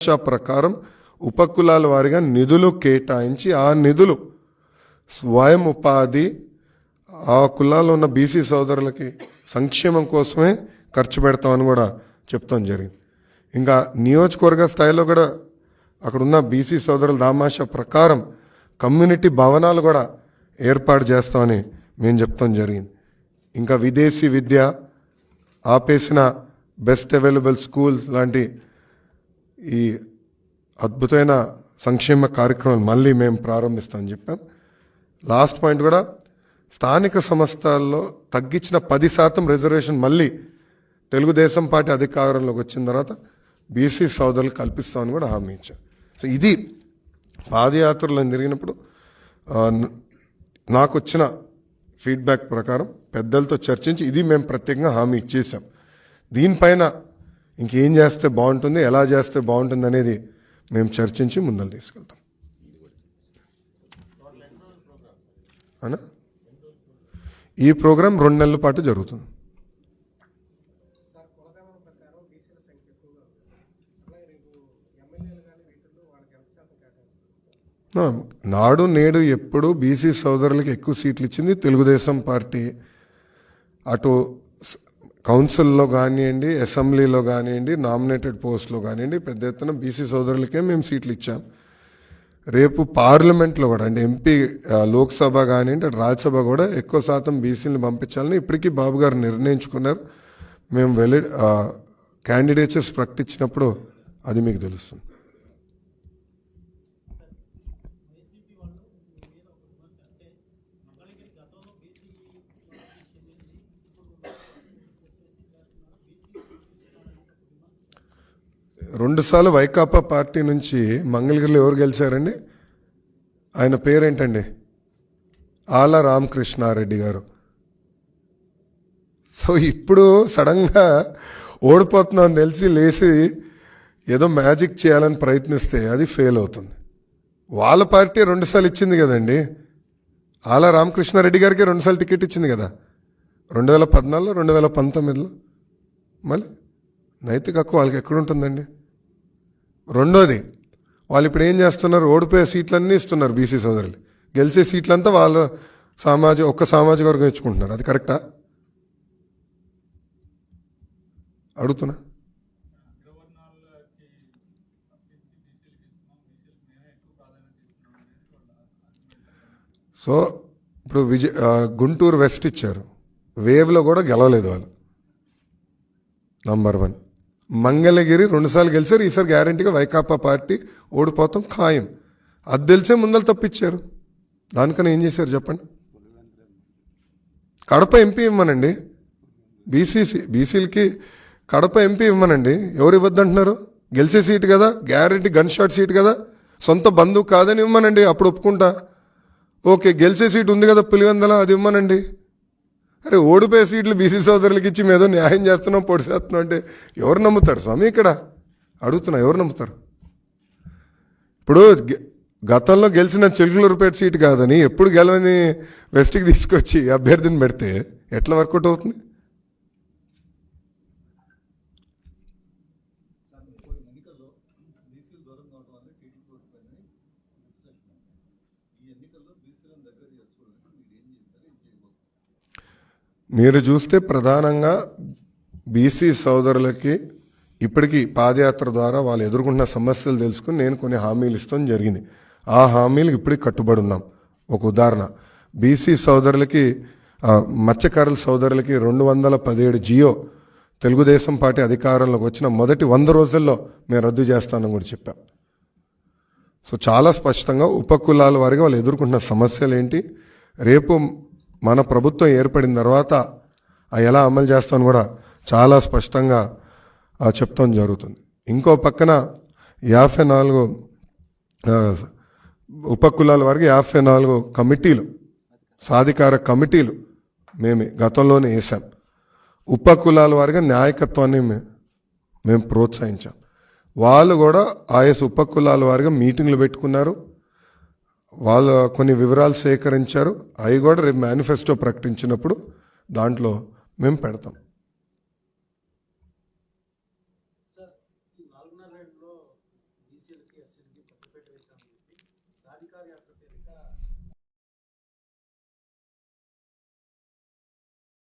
భాష ప్రకారం ఉపకులాల వారిగా నిధులు కేటాయించి ఆ నిధులు స్వయం ఉపాధి ఆ కులాల్లో ఉన్న బీసీ సోదరులకి సంక్షేమం కోసమే ఖర్చు పెడతామని కూడా చెప్తాం జరిగింది. ఇంకా నియోజకవర్గ స్థాయిలో కూడా అక్కడ ఉన్న బీసీ సోదరుల దామాష ప్రకారం కమ్యూనిటీ భవనాలు కూడా ఏర్పాటు చేస్తామని మేము చెప్తాం జరిగింది. ఇంకా విదేశీ విద్య ఆపేసిన బెస్ట్ అవైలబుల్ స్కూల్స్ లాంటి ఈ అద్భుతమైన సంక్షేమ కార్యక్రమాలు మళ్ళీ మేము ప్రారంభిస్తామని చెప్పాం. లాస్ట్ పాయింట్ కూడా స్థానిక సంస్థల్లో తగ్గించిన పది శాతం రిజర్వేషన్ మళ్ళీ తెలుగుదేశం పార్టీ అధికారంలోకి వచ్చిన తర్వాత బీసీ సోదరులు కల్పిస్తామని కూడా హామీ ఇచ్చాం. సో ఇది పాదయాత్రలో జరిగినప్పుడు నాకు వచ్చిన ఫీడ్బ్యాక్ ప్రకారం పెద్దలతో చర్చించి ఇది మేము ప్రత్యేకంగా హామీ ఇచ్చేసాం దీనిపైన ఇంకేం చేస్తే బాగుంటుంది ఎలా చేస్తే బాగుంటుంది అనేది మేము చర్చించి ముందలు తీసుకెళ్తాం. అనా ఈ ప్రోగ్రాం రెండు నెలల పాటు జరుగుతుంది. నాడు నేడు ఎప్పుడు బీసీ సోదరులకు ఎక్కువ సీట్లు ఇచ్చింది తెలుగుదేశం పార్టీ. అటు కౌన్సిల్లో కానివ్వండి అసెంబ్లీలో కానివ్వండి నామినేటెడ్ పోస్ట్లో కానివ్వండి పెద్ద ఎత్తున బీసీ సోదరులకే మేము సీట్లు ఇచ్చాం. రేపు పార్లమెంట్లో కూడా అంటే ఎంపీ లోక్సభ కానివ్వండి రాజ్యసభ కూడా ఎక్కువ శాతం బీసీని పంపించాలని ఇప్పటికీ బాబు గారు నిర్ణయించుకున్నారు. మేము వెళ్ళి క్యాండిడేట్స్ ప్రకటించినప్పుడు అది మీకు తెలుస్తుంది. రెండుసార్లు వైకాపా పార్టీ నుంచి మంగళగిరిలో ఎవరు గెలిచారండి? ఆయన పేరేంటండి? ఆల రామకృష్ణారెడ్డి గారు. సో ఇప్పుడు సడన్గా ఓడిపోతున్నాను తెలిసి లేచి ఏదో మ్యాజిక్ చేయాలని ప్రయత్నిస్తే అది ఫెయిల్ అవుతుంది. వాళ్ళ పార్టీ రెండుసార్లు ఇచ్చింది కదండి? ఆల రామకృష్ణారెడ్డి గారికి రెండుసార్లు టికెట్ ఇచ్చింది కదా? రెండు వేల పద్నాలుగులో రెండు వేల పంతొమ్మిదిలో. మళ్ళీ నైతిక హక్కు వాళ్ళకి ఎక్కడుంటుందండి? రెండోది వాళ్ళు ఇప్పుడు ఏం చేస్తున్నారు? ఓడిపోయే సీట్లన్నీ ఇస్తున్నారు బీసీ సోదరులు. గెలిచే సీట్లంతా వాళ్ళ సామాజిక ఒక్క సామాజిక వర్గం ఇచ్చుకుంటున్నారు. అది కరెక్టా? అడుగుతున్నా? సో ఇప్పుడు విజయ్ గుంటూరు వెస్ట్ ఇచ్చారు. వేవ్లో కూడా గెలవలేదు వాళ్ళు. నంబర్ వన్ మంగళగిరి రెండుసార్లు గెలిచారు ఈసారి గ్యారంటీగా వైకాపా పార్టీ ఓడిపోతాం ఖాయం. అది తెలిసే ముందలు తప్పించారు. దానికన్నా ఏం చేశారు చెప్పండి? కడప ఎంపీ ఇవ్వమనండి. బీసీసీ బీసీలకి కడప ఎంపీ ఇవ్వమనండి. ఎవరు ఇవ్వద్దంటున్నారు? గెలిచే సీట్ కదా గ్యారంటీ గన్ షాట్ సీట్ కదా. సొంత బంధువు కాదని ఇవ్వమనండి అప్పుడు ఒప్పుకుంటా. ఓకే గెలిచే సీట్ ఉంది కదా పులివెందల అది ఇవ్వమనండి. అరే ఓడిపోయే సీట్లు బీసీ సోదరులకి ఇచ్చి మేదో న్యాయం చేస్తున్నాం పొడి చేస్తున్నాం అంటే ఎవరు నమ్ముతారు? స్వామి ఇక్కడ అడుగుతున్నా ఎవరు నమ్ముతారు? ఇప్పుడు గతంలో గెలిచిన చిలుకలూరుపేట సీట్ కాదని ఎప్పుడు గెలవని వెస్ట్కి తీసుకొచ్చి అభ్యర్థిని పెడితే ఎట్లా వర్కౌట్ అవుతుంది? మీరు చూస్తే ప్రధానంగా బీసీ సోదరులకి ఇప్పటికీ పాదయాత్ర ద్వారా వాళ్ళు ఎదుర్కొంటున్న సమస్యలు తెలుసుకుని నేను కొన్ని హామీలు ఇస్తాం జరిగింది. ఆ హామీలు ఇప్పటికి కట్టుబడి ఉన్నాం. ఒక ఉదాహరణ. బీసీ సోదరులకి మత్స్యకారుల సోదరులకి రెండు వందల పదిహేడు జియో తెలుగుదేశం పార్టీ అధికారంలోకి వచ్చిన మొదటి వంద రోజుల్లో మేము రద్దు చేస్తానని కూడా చెప్పాం. సో చాలా స్పష్టంగా ఉపకులాల వారిగా వాళ్ళు ఎదుర్కొంటున్న సమస్యలు ఏంటి? రేపు మన ప్రభుత్వం ఏర్పడిన తర్వాత ఆ ఎలా అమలు చేస్తామని కూడా చాలా స్పష్టంగా చెప్తాం జరుగుతుంది. ఇంకో పక్కన యాభై నాలుగు ఉపకులాల వారికి యాభై నాలుగు కమిటీలు సాధికార కమిటీలు మేము గతంలోనే వేసాం ఉపకులాల వారిగా నాయకత్వాన్ని మేము ప్రోత్సహించాం. వాళ్ళు కూడా ఆయా ఉపకులాల వారిగా మీటింగ్లు పెట్టుకున్నారు. వాళ్ళు కొన్ని వివరాలు సేకరించారు. అవి కూడా రేపు మేనిఫెస్టో ప్రకటించినప్పుడు దాంట్లో మేము పెడతాం.